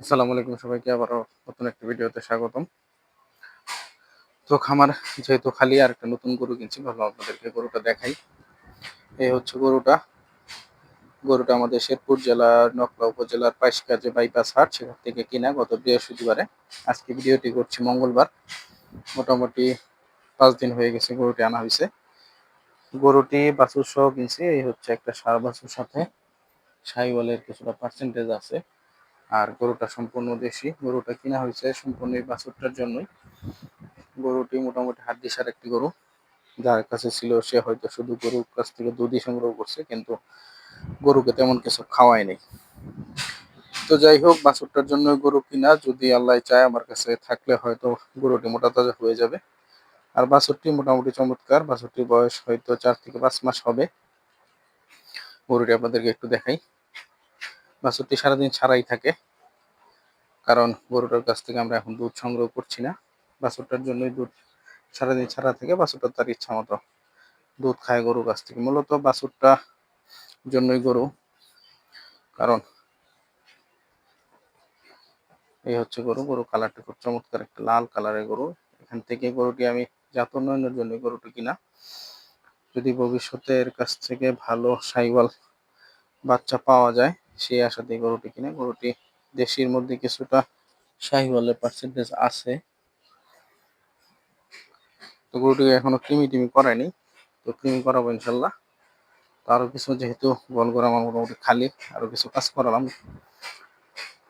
আসসালামু আলাইকুম সবাইকে আবারও নতুন একটা ভিডিওতে স্বাগতম। তো খামার যেহেতু খালি, আর একটা নতুন গরু কিনছি, ভাবলাম আপনাদেরকে গরুটা দেখাই। এই হচ্ছে গরুটা। গরুটা আমাদের শেরপুর জেলার, নকলা উপজেলার পাইশকা যে বাইপাস হাট, সেখান থেকে কিনা গত বৃহস্পতিবারে। আজকে ভিডিওটি করছি মঙ্গলবার। মোটামুটি পাঁচ দিন হয়ে গেছে গরুটি আনা হয়েছে। গরুটি বাছুর সহ কিনছি, এই হচ্ছে একটা সার বাছুর সাথে। সাইওয়ালের কিছুটা পার্সেন্টেজ আছে। আর গরুটা সম্পূর্ণ দেশি। গরুটা কিনা হয়েছে সম্পূর্ণ এই বাছুরটার জন্যই। গরুটি মোটামুটি হাত দিশার একটি গরু। যার কাছে ছিল সে হয়তো শুধু গরুর কাছ থেকে দুধই সংগ্রহ করছে, কিন্তু গরুকে তেমন কিছু খাওয়াই নেই তো যাই হোক, বাছুরটার জন্য গরু কিনা, যদি আল্লাহ চায় আমার কাছে থাকলে হয়তো গরুটি মোটা তাজা হয়ে যাবে। আর বাছুরটি মোটামুটি চমৎকার। বাছুরটির বয়স হয়তো চার থেকে পাঁচ মাস হবে। গরুটি আপনাদেরকে একটু দেখাই। বাছুরটি সারাদিন ছাড়াই থাকে। কারণ গরুটার কাছ থেকে আমরা এখন দুধ সংগ্রহ করছি না। বাছুরটার জন্যই দুধ সারাদিন ছাড়া থেকে, বাছুরটা তার ইচ্ছা মতো দুধ খায় গরুর কাছ থেকে। মূলত বাছুরটা জন্যই গরু। কারণ এই হচ্ছে গরু। গরু কালারটা খুব চমৎকার, একটা লাল কালারের গরু। এখান থেকে গরুটি আমি জাত উন্নয়নের জন্য গরুটি কিনা। যদি ভবিষ্যতে এর কাছ থেকে ভালো সাইওয়াল বাচ্চা পাওয়া যায় সেই আশাতে গরুটি কিনে, গরুটি দেশির মধ্যে কিছুটা শাহিওয়ালের পার্সেন্টেজ আছে। তো গরুটি এখনও ক্রিমি টিমি করায়নি, তো ক্রিমি করাবো ইনশাল্লাহ। তো আরও কিছু যেহেতু বল আমার মোটামুটি খালি, আরও কিছু কাজ করালাম।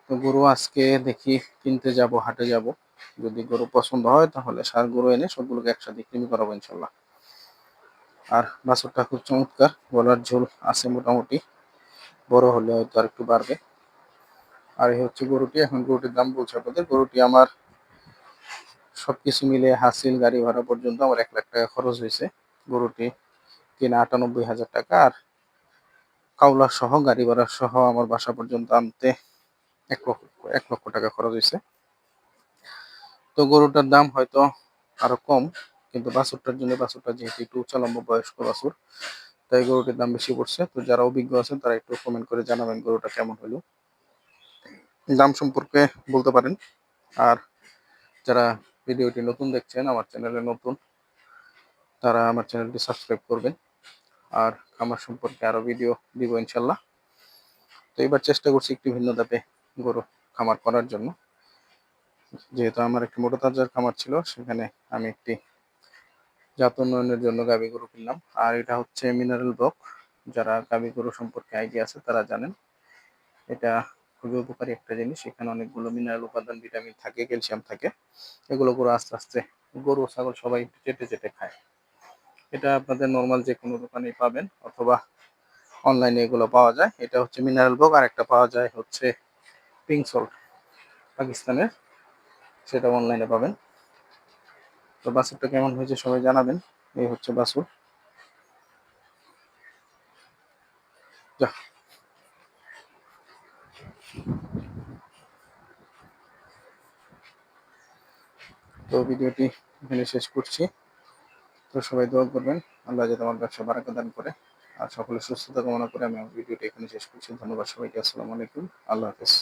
তো গরু আজকে দেখি কিনতে যাব, হাটে যাব। যদি গরু পছন্দ হয় তাহলে সার গরু এনে সবগুলোকে একসাথে ক্রিমি করাবো ইনশাল্লাহ। আর বাছরটা খুব চমৎকার, গলার ঝোল আছে মোটামুটি। বড় হলে হয়তো আর একটু বাড়বে। আর এই হচ্ছে গরুটি, এখন গরুটির দাম বলছে আপনাদের। গরুটি আমার সবকিছু মিলে হাসিল গাড়ি ভাড়া পর্যন্ত আমার এক লাখ টাকা খরচ হয়েছে। গরুটি কিনা আটানব্বই হাজার টাকা আর কাউলা সহ, গাড়ি ভাড়া সহ আমার বাসা পর্যন্ত আনতে এক লক্ষ এক লক্ষ টাকা খরচ হয়েছে। তো গরুটার দাম হয়তো আরও কম, কিন্তু বাছুরটার জন্য, বাছুরটা যেহেতু একটু উচ্চালম্ব বয়স্ক বাছুর তাই গরুটির দাম বেশি পড়ছে। তো যারা অভিজ্ঞ আছেন, তারা একটু কমেন্ট করে জানাবেন গরুটা কেমন হলো। দাম সম্পর্কে বলতে পারেন। আর যারা ভিডিওটি নতুন দেখছেন, আমার চ্যানেলে নতুন, তারা আমার চ্যানেলটি সাবস্ক্রাইব করবেন। আর আমার সম্পর্কে আরও ভিডিও দিব ইনশাল্লাহ। তো এবার চেষ্টা করছি একটু ভিন্ন ধাপে গরু খামার করার জন্য। যেহেতু আমার একটি মোটা তাজার খামার ছিল, সেখানে আমি একটি জাত উন্নয়নের জন্য গাবি গরু কিনলাম। আর এটা হচ্ছে মিনারেল ব্লক যারা গাবি গরু সম্পর্কে আইডিয়া আছে, তারা জানেন। এটা খুবই উপকারী একটা জিনিস। এখানে অনেকগুলো মিনারেল উপাদান ভিটামিন থাকে ক্যালসিয়াম থাকে। এগুলো গরু আস্তে আস্তে, গরু ছাগল সবাই চেটে চেটে খায়। এটা আপনাদের নর্মাল যে কোনো দোকানেই পাবেন অথবা অনলাইনে এগুলো পাওয়া যায়। এটা হচ্ছে মিনারেল বক আর একটা পাওয়া যায় হচ্ছে পিঙ্ক সল্ট পাকিস্তানের। সেটা অনলাইনে পাবেন। তো বাছুরটা কেমন হয়েছে সবাই জানাবেন। এই হচ্ছে বাছুর। যা। তো ভিডিওটি এখানে শেষ করছি। তো সবাই দোয়া করবেন, আল্লাহ যাতে আমার ব্যবসা বারাকা দান করে। আর সকলের সুস্থতা কামনা করে আমি ভিডিওটি এখানে শেষ করছি। ধন্যবাদ সবাইকে, আসসালামু আলাইকুম। আল্লাহ হাফেজ।